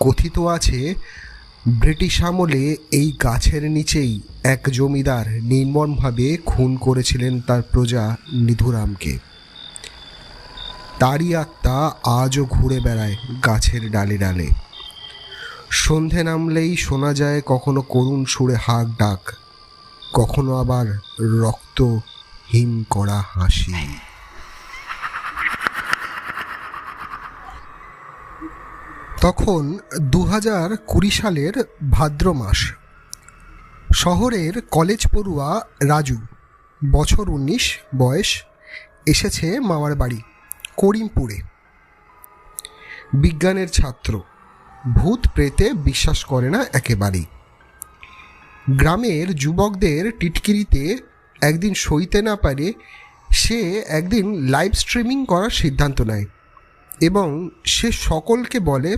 কথিত আছে, ব্রিটিশ আমলে এই গাছের নিচেই এক জমিদার নির্মমভাবে খুন করেছিলেন তার প্রজা নিধুরামকে। তারই আত্মা আজও ঘুরে বেড়ায় গাছের ডালে ডালে। সন্ধে নামলেই শোনা যায় কখনো করুণ সুরে হাক ডাক, কখনো আবার রক্ত হিম করা হাসি। তখন দু হাজার কুড়ি সালের ভাদ্র মাস। শহরের কলেজ পড়ুয়া রাজু, বছর উনিশ, বয়স, এসেছে মামার বাড়ি, করিমপুরে। বিজ্ঞানের ছাত্র, ভূত প্রেতে বিশ্বাস করে না একেবারেই। গ্রামের যুবকদের টিটকিরিতে একদিন সইতে না পারে, সে একদিন লাইভ স্ট্রিমিং করার সিদ্ধান্ত নেয় এবং সে সকলকে বলে